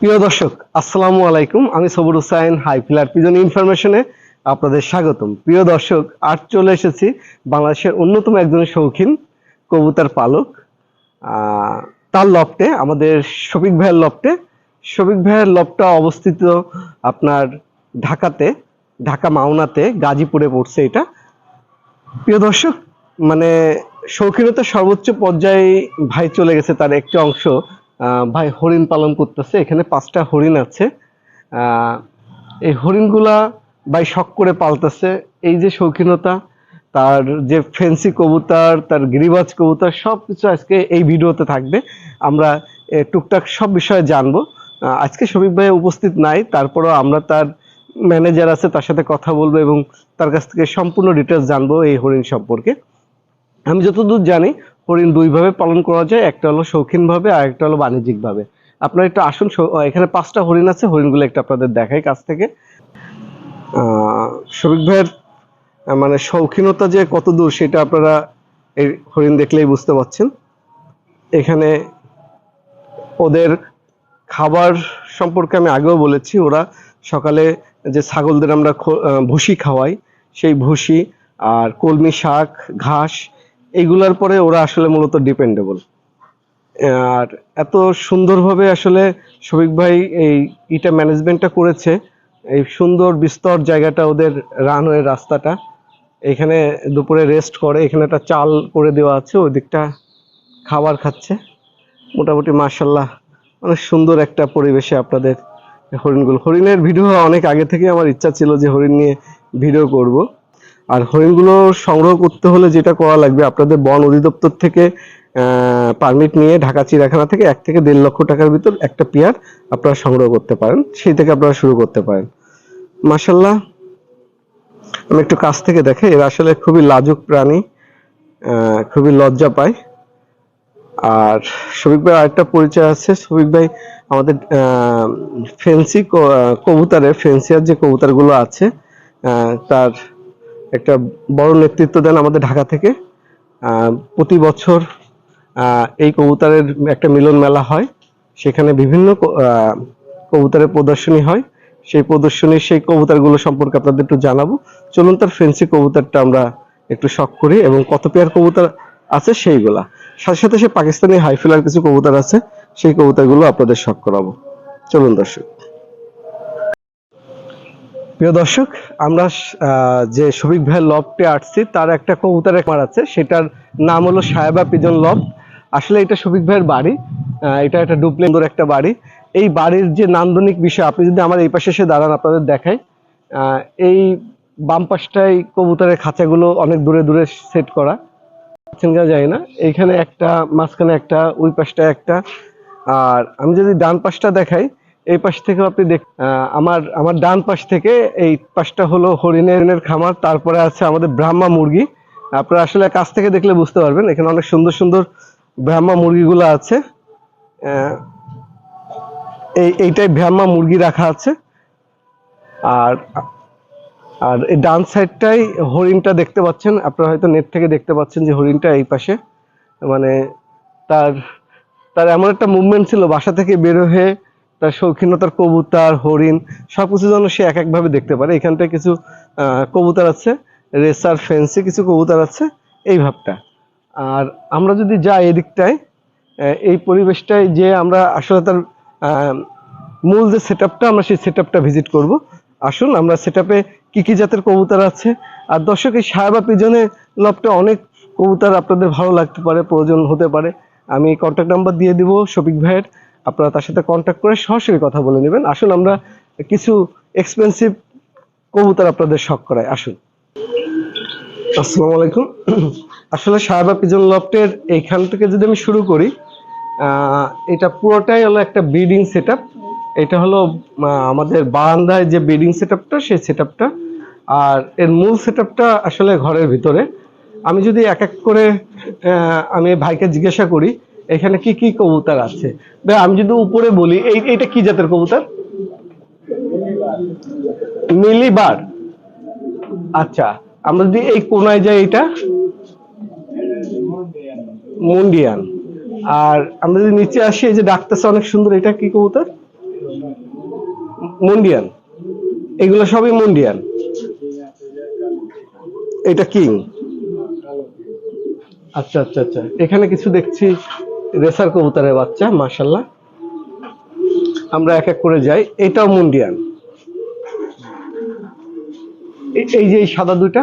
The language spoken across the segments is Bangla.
প্রিয় দর্শক, আসসালামু আলাইকুম। আমি Sabur Hussain, high flyer pigeon ইনফরমেশনে আপনাদের স্বাগতম। প্রিয় দর্শক, আজ চলে এসেছি বাংলাদেশের অন্যতম একজন শৌখিন কবুতার পালক। তার লফটে, আমাদের শফিক ভাইয়ের লফটে। শফিক ভাইয়ের লফটা অবস্থিত আপনার ঢাকাতে, ঢাকা মাওনাতে, গাজীপুরে পড়ছে এটা। প্রিয় দর্শক মানে শৌখিনতার সর্বোচ্চ পর্যায়ে ভাই চলে গেছে তার একটি অংশ। ভাই হরিণ পালন করতেছে। এখানে পাঁচটা হরিণ আছে। এই হরিণগুলা ভাই শখ করে পালতেছে। এই যে শৌখিনতা, তার যে ফেন্সি কবুতর, তার গিরিবাজ কবুতর সব কিছু আজকে এই ভিডিওতে থাকবে। আমরা টুকটাক সব বিষয়ে জানব। আজকে শফিক ভাই উপস্থিত নাই, তারপরও আমরা তার ম্যানেজার আছে, তার সাথে কথা বলব এবং তার কাছ থেকে সম্পূর্ণ ডিটেলস জানব এই হরিণ সম্পর্কে। আমি যতদূর জানি হরিণ দুইভাবে পালন করা যায়, একটা হলো শৌখিনভাবে আর একটা হলো বাণিজ্যিকভাবে। আপনারা একটু আসুন এখানে পাঁচটা হরিণ আছে, হরিণগুলো একটু আপনাদের দেখাই কাছ থেকে। শফিক ভাইয়ের মানে শৌখিনতা যে কত দূর, সেটা আপনারা এই হরিণ দেখলেই বুঝতে পারছেন এখানে ওদের খাবার সম্পর্কে আমি আগেও বলেছি, ওরা সকালে যে ছাগলদের আমরা ভুসি খাওয়াই, সেই ভুসি আর কলমি শাক, ঘাস এইগুলার পরে ওরা আসলে মূলত ডিপেন্ডেবল আর এত সুন্দরভাবে আসলে শফিক ভাই এই ইটা ম্যানেজমেন্টটা করেছে, এই সুন্দর বিস্তর জায়গাটা ওদের রানওয়ে রাস্তাটা, এখানে দুপুরে রেস্ট করে, এখানে একটা চাল করে দেওয়া আছে, ওই দিকটা খাবার খাচ্ছে। মোটামুটি মার্শাল্লাহ অনেক সুন্দর একটা পরিবেশে আপনাদের হরিণগুলো। হরিণের ভিডিও অনেক আগে থেকে আমার ইচ্ছা ছিল যে হরিণ নিয়ে ভিডিও করব। আর হরিণগুলো সংগ্রহ করতে হলে যেটা করা লাগবে, আপনাদের বন অধিদপ্তর থেকে পারমিট নিয়ে ঢাকা চিড়িয়াখানা থেকে এক থেকে দেড় লক্ষ টাকার ভিতর একটা পেয়ার আপনারা সংগ্রহ করতে পারেন, সেই থেকে আপনারা শুরু করতে পারেন। মাসাল্লাহ আমি একটু কাছ থেকে দেখে এরা আসলে খুবই লাজুক প্রাণী খুবই লজ্জা পায়। আর শফিক ভাই আরেকটা পরিচয় আছে, শফিক ভাই আমাদের ফেন্সি কবুতরের ফেন্সিয়ার যে কবুতরগুলো আছে তার একটা বড় নেতৃত্ব দেন আমাদের ঢাকা থেকে। প্রতি বছর এই কবুতরের একটা মিলন মেলা হয়। সেখানে বিভিন্ন কবুতরের প্রদর্শনী হয়। সেই প্রদর্শনীর সেই কবুতরগুলো সম্পর্কে আপনাদের একটু জানাব। চলুন তার ফেন্সি কবুতরটা আমরা একটু শখ করি এবং কত পেয়ার কবুতর আছে সেইগুলা। সাথে সাথে সে পাকিস্তানি হাইফিলার কিছু কবুতর আছে, সেই কবুতরগুলো আপনাদের শখ করাবো। চলুন দর্শক। প্রিয় দর্শক, আমরা যে শফিক ভাইয়ের লবটে আসছি, তার একটা কবুতরের খামার আছে, সেটার নাম হলো সাহেবা পিজন লব আসলে এটা শফিক ভাইয়ের বাড়ি এটা একটা ডুপ্লেন্দর একটা বাড়ি। এই বাড়ির যে নান্দনিক বিষয়, আপনি যদি আমার এই পাশে এসে দাঁড়ান, আপনাদের দেখাই। এই বাম পাশটাই কবুতরের খাঁচাগুলো অনেক দূরে দূরে সেট করা। জানি না। এইখানে একটা, মাঝখানে একটা, ওই পাশটা একটা। আর আমি যদি ডান পাশটা দেখাই এই পাশ থেকে আপনি দেখ আমার আমার ডান পাশ থেকে এই পাশটা হলো হরিণের খামার, তারপরে আছে আমাদের ব্রাহ্মা মুরগি। আপনারা আসলে কাছ থেকে দেখলে বুঝতে পারবেন, এখানে অনেক সুন্দর সুন্দর ব্রাহ্মা মুরগিগুলো আছে। এই, এইটাই ব্রাহ্মা মুরগি রাখা আছে। আর আর এই ডান সাইডটাই হরিণটা দেখতে পাচ্ছেন, আপনারা হয়তো নেট থেকে দেখতে পাচ্ছেন যে হরিণটা এই পাশে। মানে তার তার এমন একটা মুভমেন্ট ছিল, বাসা থেকে বের হয়ে তার শৌখিনতার কবুতর, হরিণ সব কিছু যেন সে এক একভাবে দেখতে পারে। এখানটায় কিছু কবুতর আছে, রেসার, ফেন্সি কিছু কবুতর আছে, এই ভাবটা। আর আমরা যদি যাই এদিকটায় এই পরিবেশটায় যে আমরা আসলে তার মূল যে সেট আমরা সেই সেট ভিজিট করব। আসুন, আমরা সেট কি কি জাতের কবুতর আছে। আর দর্শক, এই সাহেবা পিজনে লবটা অনেক কবুতর আপনাদের ভালো লাগতে পারে, প্রয়োজন হতে পারে। আমি কন্ট্যাক্ট নাম্বার দিয়ে দিব শফিক ভাইয়ের। আপনারা তার সাথে কন্ট্যাক্ট করে সরাসরি কথা বলে নেবেন। আসুন, আমরা কিছু এক্সপেন্সিভ কবুতর আপনাদের শখ করাই। আসুন। আসসালামু আলাইকুম আসলে সাহেবা পিজন লফটের এইখান থেকে যদি আমি শুরু করি এটা পুরোটাই হলো একটা ব্রিডিং সেট এটা হলো আমাদের বারান্দায় যে ব্রিডিং সেট সেই সেট আর এর মূল সেট আসলে ঘরের ভিতরে। আমি যদি এক এক করে আমি ভাইকে জিজ্ঞাসা করি এখানে কি কি কবুতর আছে? আমি যদি উপরে বলি, এই, এইটা কি জাতের কবুতর? মিলিবার আচ্ছা আমরা যদি এই কোনায় যাই এটা? মুন্ডিয়ান। আর আমরা যদি নিচে আসি, এই যে ডাকতেছে অনেক সুন্দর, এটা কি কবুতর? মুন্ডিয়ান। এগুলো সবই মুন্ডিয়ান। এটা কিং। আচ্ছা আচ্ছা আচ্ছা। এখানে কিছু দেখছি। রেসার কবুতরের বাচ্চা মাশাল্লাহ আমরা এক এক করে যাই। এটাও মুন্ডিয়ান। এই যে সাদা দুইটা?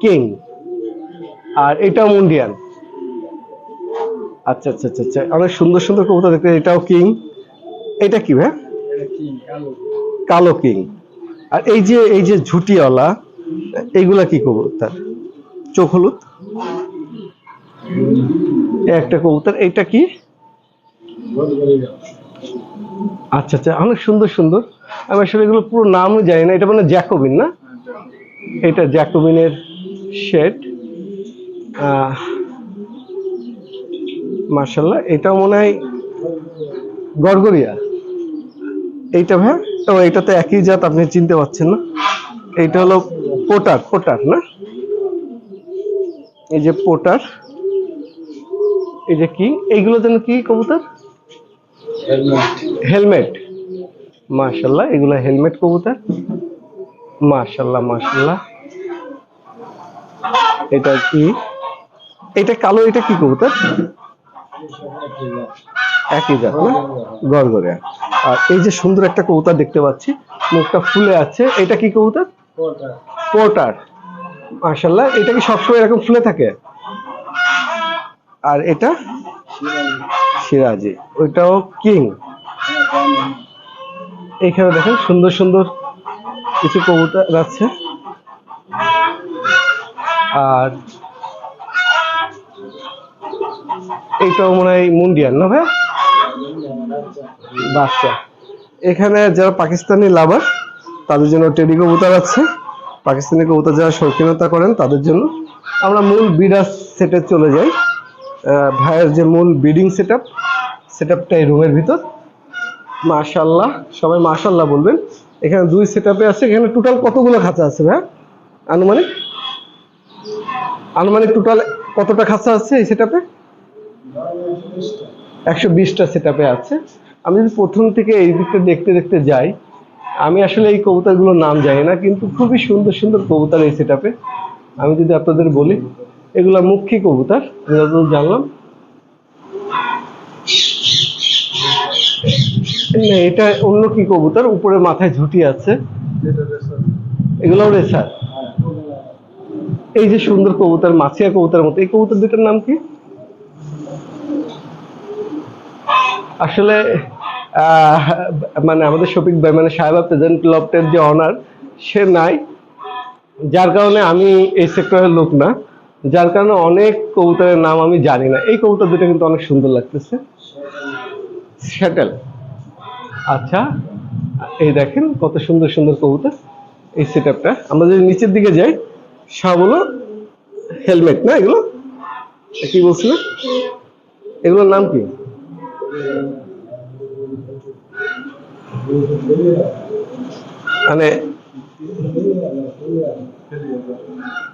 কিং। আর এটাও মুন্ডিয়ান। আচ্ছা আচ্ছা আচ্ছা আচ্ছা। অনেক সুন্দর সুন্দর কবুতর দেখতে। এটাও কিং। এটা কি ভাই কালো কিং। আর এই যে এই যে ঝুটিওয়ালা এইগুলা কি কবুতর? চোখ হলুদ? একটা কবুতর, এইটা কি? আচ্ছা আচ্ছা অনেক সুন্দর সুন্দর। আমি আসলে এগুলো পুরো নামও জানি না, এটা মানে জ্যাকোবিন না? এটা জ্যাকোবিনের শেড। মার্শাল্লাহ এটাও মনে হয় গড়গড়িয়া। এইটা ভাই ও এটা তো একই জাত, আপনি চিনতে পারছেন না। এইটা হলো পোটার পোটার না? এই যে পোটার এই যে কি? এইগুলো যেন কি কবুতর? হেলমেট মাশাল্লাহ এগুলো হেলমেট কবুতর? মাশাল্লাহ মাশাল্লাহ। এটা কি? এটা কালো এটা কি কবুতর? একই জাত না? গড়গড়ে। আর এই যে সুন্দর একটা কবুতর দেখতে পাচ্ছি মুখটা ফুলে আছে এটা কি কবুতর? পোর্টার মাশাল্লাহ এটা কি সবসময় এরকম ফুলে থাকে? আর এটা? সিরাজি ওইটাও কিং। এখানে দেখেন সুন্দর সুন্দর কিছু কবুতর আছে। আর এইটাও মনে হয় মুন্ডিয়ান না ভাই বাচ্চা। এখানে যারা পাকিস্তানি লাভার, তাদের জন্য টেডি কবুতর আছে। পাকিস্তানি কবুতর যারা শৌখিনতা করেন, তাদের জন্য আমরা মূল বিডার সেটে চলে যাই। ভাইয়ের যে মূল বিডিং সেট আপ সেট আপটা এই রুমের ভিতর। মাশাল্লাহ সবাই মাশাল্লাহ বলবেন। এখানে দুই সেট আছে, এখানে টোটাল কতগুলো খাঁচা আছে ভাই আনুমানিক? আনুমানিক টোটাল কতটা খাঁচা আছে এই সেট আপে একশো বিশটা সেট আছে। আমি যদি প্রথম থেকে এই দিকটা দেখতে দেখতে যাই, আমি আসলে এই কবুতরগুলোর নাম জানি না, কিন্তু খুবই সুন্দর সুন্দর কবুতর এই সেট আমি যদি আপনাদের বলি এগুলা মুখী কবুতর? জানলাম। এটা অন্য কি কবুতর? উপরে মাথায় ঝুটি আছে। এগুলোও রেসার? এই যে সুন্দর কবুতর, মাছিয়া কবুতরের মতো। এই কবুতর দুটার নাম কি? আসলে মানে আমাদের শফিক ভাই মানে সাহেবা প্রেজেন্ট লফটের যে অনার সে নাই। যার কারণে আমি এই সেক্টরের লোক না। যার কারণে অনেক কবুতরের নাম আমি জানি না। এই কবুতর দুটো কিন্তু অনেক সুন্দর লাগতেছে। শ্যাটেল আচ্ছা এই দেখেন কত সুন্দর সুন্দর কবুতর। এই সেট আপটা আমরা যদি নিচের দিকে যাই সব হলো হেলমেট না এগুলো? কি বলছিলেন এগুলোর নাম কি? মানে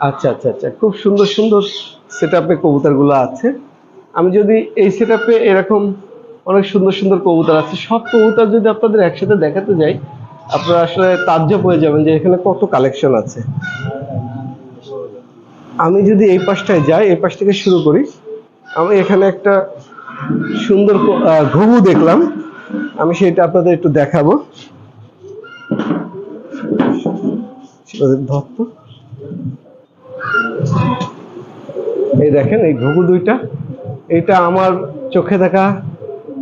আচ্ছা আচ্ছা আচ্ছা। খুব সুন্দর সুন্দর সেট আপে কবুতরগুলো আছে। আমি যদি এই সেট আপে এরকম অনেক সুন্দর সুন্দর কবুতর আছে, সব কবুতর যদি আপনাদের একসাথে দেখাতে যাই, আপনারা আসলে তাজ্জব হয়ে যাবেন যে এখানে কত কালেকশন আছে। আমি যদি এই পাশটায় যাই, এই পাশ থেকে শুরু করি, আমি এখানে একটা সুন্দর ঘুঘু দেখলাম। আমি সেটা আপনাদের একটু দেখাবো। ওদের ধর তো। এই দেখেন, এই ঘুঘু দুইটা। এটা আমার চোখে দেখা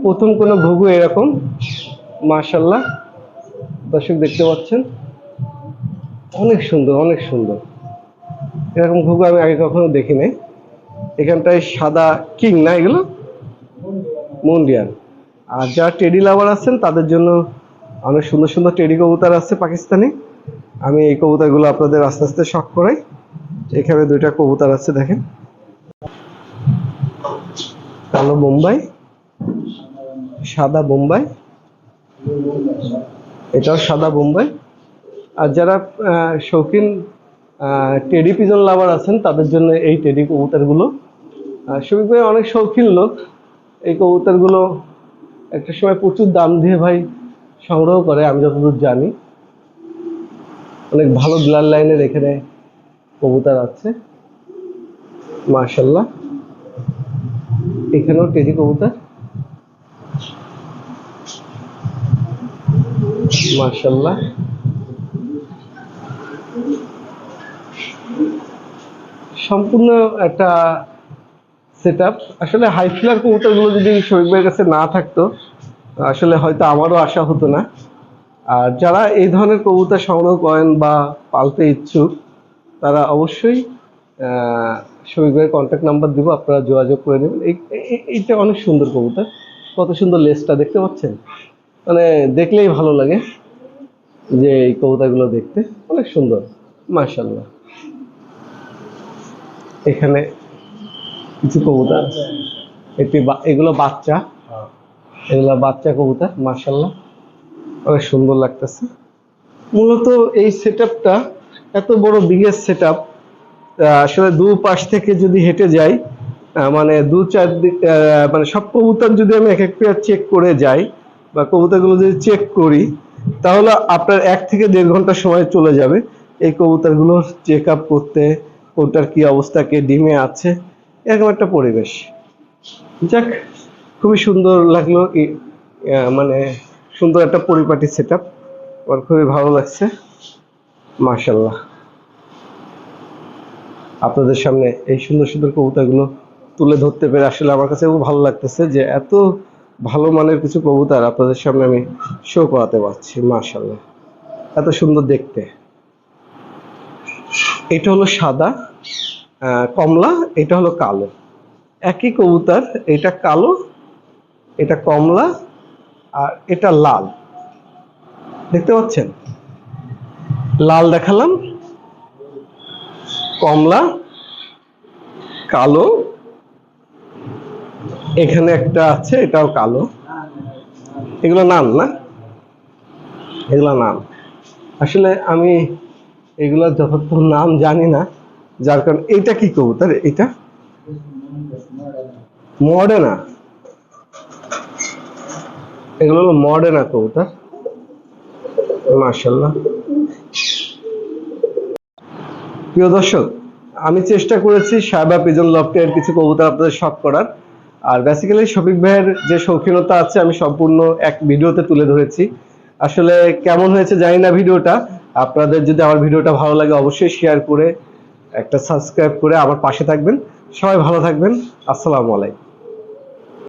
প্রথম কোনো ঘুঘু এরকম মাশাল্লাহ দর্শক দেখতে পাচ্ছেন? অনেক সুন্দর অনেক সুন্দর। এরকম ঘুঘু আমি আগে কখনো দেখি নাই। এখানটায় সাদা কিং না এগুলো? মন্ডিয়ান। আর যারা টেডি লাভার আছেন, তাদের জন্য অনেক সুন্দর সুন্দর টেডি কবুতর আছে পাকিস্তানি। আমি এই কবুতরগুলো আপনাদের আস্তে আস্তে শখ করাই। এখানে দুইটা কবুতর আছে, দেখেন। কালো বোম্বাই, সাদা বোম্বাই, এটাও সাদা বোম্বাই। আর যারা শৌখিন টেডি পিজন লাভার আছেন, তাদের জন্য এই টেডি কবুতরগুলো শফিক ভাই অনেক শৌখিন লোক। এই কবুতরগুলো একটা সময় প্রচুর দাম দিয়ে ভাই সংগ্রহ করে, আমি যতদূর জানি। অনেক ভালো ব্লাড লাইনের এখানে কবুতর আছে। মার্শাল্লাহ এখানেও টেডি কবুতর। মার্শাল্লাহ সম্পূর্ণ একটা সেট আসলে হাই ফ্লার কবুতরগুলো যদি শরীফ ভাইয়ের কাছে না থাকতো, আসলে হয়তো আমারও আশা হতো না। আর যারা এই ধরনের কবুতর সংগ্রহ করেন বা পালতে ইচ্ছুক তারা অবশ্যই শফিক ভাইয়ের কন্ট্যাক্ট নাম্বার দিব, আপনারা যোগাযোগ করে নেবেন। এই- এই- এইটা অনেক সুন্দর কবুতর। কত সুন্দর লেসটা দেখতে পাচ্ছেন? মানে দেখলেই ভালো লাগে যে এই কবুতরগুলো দেখতে। অনেক সুন্দর মার্শাল্লাহ এখানে কিছু কবুতর একটি এগুলো বাচ্চা। এগুলো বাচ্চা কবুতর মার্শাল্লাহ অনেক সুন্দর লাগতেছে। মূলত এই সেটআপটা এত বড় বিগের সেটআপ আসলে দু পাশ থেকে যদি হেঁটে যাই মানে দু চার দিক মানে সব কবুতর যদি আমি এক এক পেয়ার চেক করে যাই বা কবুতরগুলো যদি চেক করি, তাহলে আপনার এক থেকে দেড় ঘণ্টা সময় চলে যাবে এই কবুতরগুলো চেক আপ করতে, কোনটার কি অবস্থা, কে ডিমে আছে, এরকম একটা পরিবেশ। যাক, খুবই সুন্দর লাগল মানে সুন্দর একটা পরিপাটি সেট আপ আমার খুবই ভালো লাগছে। মার্শাল্লাহ আপনাদের সামনে এই সুন্দর সুন্দর কবুতরগুলো তুলে ধরতে পেরে আসলে আমার কাছে ভালো লাগতেছে যে এত ভালো মানের কিছু কবুতর আপনাদের সামনে আমি শো করাতে পারছি মার্শাল্লাহ এত সুন্দর দেখতে। এটা হলো সাদা কমলা, এটা হলো কালো। একই কবুতর, এটা কালো, এটা কমলা আর এটা লাল। দেখতে পাচ্ছেন? লাল দেখালাম। কমলা, কালো। এখানে একটা আছে, এটাও কালো। এগুলো নাম না? এগুলো নাম আসলে আমি এগুলো যথার্থ নাম জানি না, যার কারণে এটা কি কবুতর? এটা মডেনা। এগুলো হলো মডেনা কবুতর। মার্শাল্লাহ প্রিয় দর্শক, আমি চেষ্টা করেছি সাহেবা পিজন লফটের কিছু কবুতর আপনাদের শখ করার। আর বেসিক্যালি শফিক ভাইয়ের যে শৌখিনতা আছে, আমি সম্পূর্ণ এক ভিডিওতে তুলে ধরেছি। আসলে কেমন হয়েছে জানি না ভিডিওটা। আপনাদের যদি আমার ভিডিওটা ভালো লাগে অবশ্যই শেয়ার করে একটা সাবস্ক্রাইব করে আমার পাশে থাকবেন। সবাই ভালো থাকবেন। আসসালামু আলাইকুম।